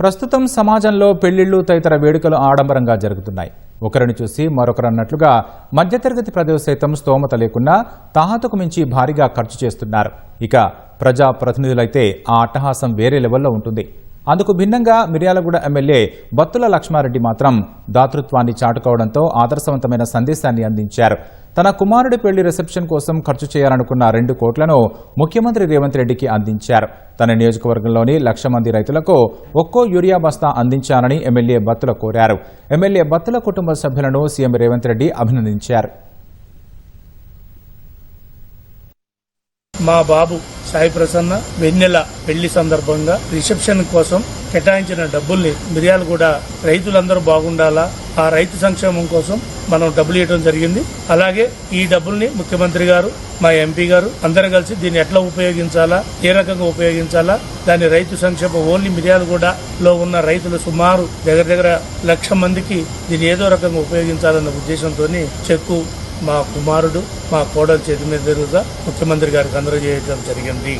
ప్రస్తుతం సమాజంలో పెళ్ళిళ్ళు తదితర వేడుకలు ఆడంబరంగా జరుగుతున్నాయి. ఒకరిని చూసి మరొకరు అన్నట్లుగా మధ్యతరగతి ప్రజలు సైతం స్తోమత లేకున్నా తాహతకు మించి భారీగా ఖర్చు చేస్తున్నారు. ఇక ప్రజా ప్రతినిధులైతే ఆ అట్టహాసం వేరే లెవెల్లో ఉంటుంది. అందుకు భిన్నంగా మిర్యాలగూడ ఎమ్మెల్యే బత్తుల లక్ష్మారెడ్డి మాత్రం దాతృత్వాన్ని చాటుకోవడంతో ఆదర్శవంతమైన సందేశాన్ని అందించారు. తన కుమారుడి పెళ్ళి రిసెప్షన్ కోసం ఖర్చు చేయాలనుకున్న రెండు కోట్లను ముఖ్యమంత్రి రేవంత్ రెడ్డికి అందించారు. తన నియోజకవర్గంలోని లక్ష మంది రైతులకు ఒక్కో యూరియా బస్తా అందించాలని ఎమ్మెల్యే బత్తుల కోరారు. ఎమ్మెల్యే బత్తుల కుటుంబ సభ్యులను సీఎం రేవంత్ రెడ్డి అభినందించారు. మా బాబు సాయి ప్రసన్న వెన్నెల పెళ్ళి సందర్భంగా రిసెప్షన్ కోసం కేటాయించిన డబ్బుల్ని మిరియాలు కూడా రైతులందరూ బాగుండాలా? ఆ రైతు సంక్షేమం కోసం మనం డబ్బులు ఇవ్వడం జరిగింది. అలాగే ఈ డబ్బుల్ని ముఖ్యమంత్రి గారు మా ఎంపీ గారు అందరం కలిసి దీన్ని ఎట్లా ఉపయోగించాలా? ఏ రకంగా ఉపయోగించాలా? దాని రైతు సంక్షేమం ఓన్లీ మిర్యాలగూడ లో ఉన్న రైతులు సుమారు దగ్గర దగ్గర లక్ష మందికి దీన్ని ఏదో రకంగా ఉపయోగించాలన్న ఉద్దేశంతో చెక్కు మా కుమారుడు మా కోడలు చేతి మీద తిరుగుతా ముఖ్యమంత్రి గారికి అందరూ చేయడం జరిగింది.